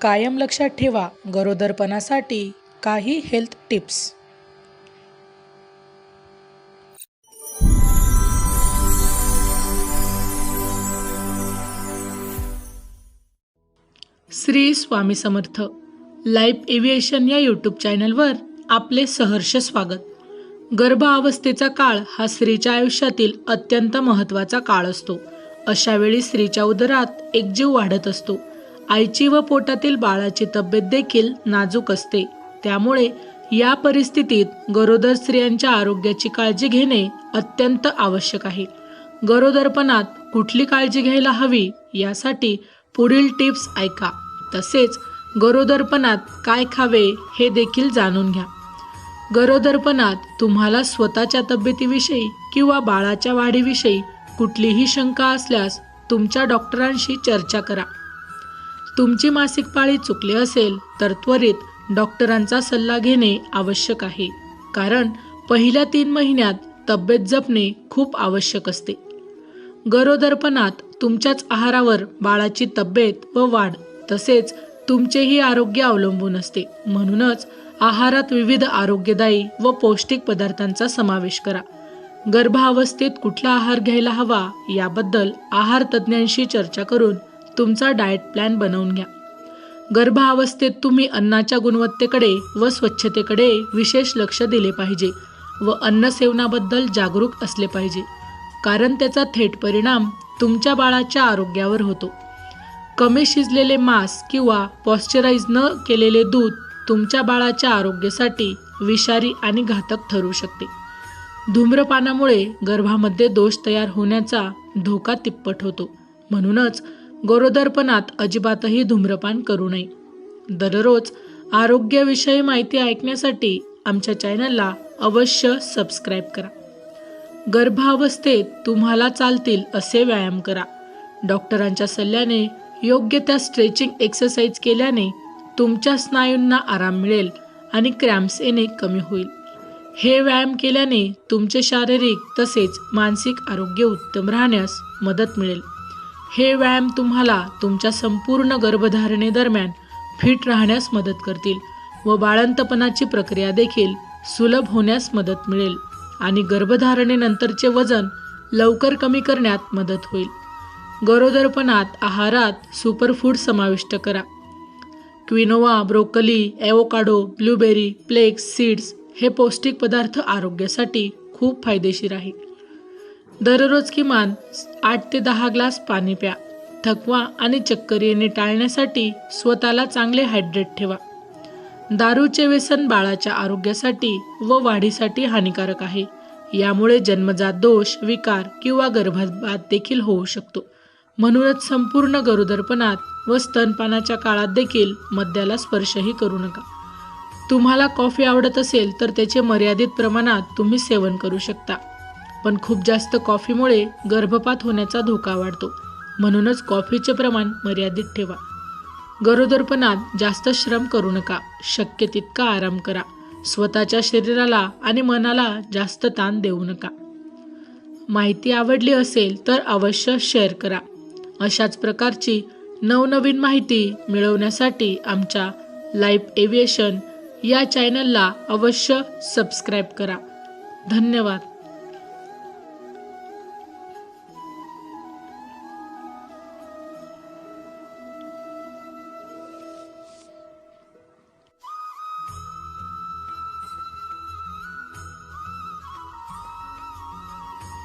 कायम लक्षात ठेवा गरोदरपणासाठी काही health tips Shri Swami Samarth life aviation या यूट्यूब चॅनलवर आपले सहर्ष स्वागत. गर्भावस्थेचा काळ हा स्त्रीच्या आयुष्यातील अत्यंत महत्त्वाचा काळ असतो. अशावेळी स्त्रीच्या उदरात एक जीव वाढत असतो. आईची व पोटातील बाळाची तब्येत देखील नाजूक असते. त्यामुळे या परिस्थितीत गरोदर स्त्रियांच्या आरोग्याची काळजी घेणे अत्यंत आवश्यक आहे. गरोदरपणात कुठली काळजी घ्यायला हवी यासाठी पुढील टिप्स ऐका. तसेच गरोदरपणात काय खावे हे देखील जाणून घ्या. गरोदरपणात तुम्हाला स्वतःच्या तब्येतीविषयी किंवा बाळाच्या वाढीविषयी कुठलीही शंका असल्यास तुमच्या डॉक्टरांशी चर्चा करा. तुमची मासिक पाळी चुकली असेल तर त्वरित डॉक्टरांचा सल्ला घेणे आवश्यक आहे. कारण पहिल्या तीन महिन्यात तब्येत जपणे खूप आवश्यक असते. गरोदरपणात तुमच्याच आहारावर बाळाची तब्येत व वाढ तसेच तुमचेही आरोग्य अवलंबून असते. म्हणूनच आहारात विविध आरोग्यदायी व पौष्टिक पदार्थांचा समावेश करा. गर्भावस्थेत कुठला आहार घ्यायला हवा याबद्दल आहार तज्ज्ञांशी चर्चा करून तुमचा डाएट प्लॅन बनवून घ्या. गर्भावस्थेत तुम्ही अन्नाच्या गुणवत्तेकडे व स्वच्छतेकडे विशेष लक्ष दिले पाहिजे व अन्न सेवनाबद्दल जागरूक असले पाहिजे कारण त्याचा थेट परिणाम तुमच्या बाळाच्या आरोग्यावर होतो. कमी शिजलेले मांस किंवा पॉश्चराईज न केलेले दूध तुमच्या बाळाच्या आरोग्यासाठी विषारी आणि घातक ठरू शकते. धूम्रपानामुळे गर्भामध्ये दोष तयार होण्याचा धोका तिप्पट होतो. म्हणूनच गरोदरपणात अजिबातही धूम्रपान करू नये. दररोज आरोग्याविषयी माहिती ऐकण्यासाठी आमच्या चॅनलला अवश्य सबस्क्राईब करा. गर्भावस्थेत तुम्हाला चालतील असे व्यायाम करा. डॉक्टरांच्या सल्ल्याने योग्य त्या स्ट्रेचिंग एक्सरसाइज केल्याने तुमच्या स्नायूंना आराम मिळेल आणि क्रॅम्प्स येणे कमी होईल. हे व्यायाम केल्याने तुमचे शारीरिक तसेच मानसिक आरोग्य उत्तम राहण्यास मदत मिळेल. हे व्यायाम तुम्हाला तुमच्या संपूर्ण गर्भधारणेदरम्यान फिट राहण्यास मदत करतील व बाळंतपणाची प्रक्रिया देखील सुलभ होण्यास मदत मिळेल आणि गर्भधारणेनंतरचे वजन लवकर कमी करण्यात मदत होईल. गरोदरपणात आहारात सुपरफूड समाविष्ट करा. Quinoa broccoli avocado blueberry flax seeds हे पौष्टिक पदार्थ आरोग्यासाठी खूप फायदेशीर आहे. दररोज किमान आठ ते दहा ग्लास पाणी प्या. थकवा आणि चक्कर येणे टाळण्यासाठी स्वतःला चांगले हायड्रेट ठेवा. दारूचे व्यसन बाळाच्या आरोग्यासाठी व वाढीसाठी हानिकारक आहे. यामुळे जन्मजात दोष विकार किंवा गर्भपात देखील होऊ शकतो. म्हणूनच संपूर्ण गरोदरपणात व स्तनपानाच्या काळात देखील मद्याला स्पर्शही करू नका. तुम्हाला कॉफी आवडत असेल तर त्याचे मर्यादित प्रमाणात तुम्ही सेवन करू शकता. पण खूप जास्त कॉफीमुळे गर्भपात होण्याचा धोका वाढतो. म्हणूनच कॉफीचे प्रमाण मर्यादित ठेवा. गरोदरपणात जास्त श्रम करू नका. शक्य तितका आराम करा. स्वतःच्या शरीराला आणि मनाला जास्त ताण देऊ नका. माहिती आवडली असेल तर अवश्य शेअर करा. अशाच प्रकारची नवनवीन माहिती मिळवण्यासाठी आमच्या लाईफ एव्हिएशन या चॅनलला अवश्य सबस्क्राईब करा. धन्यवाद.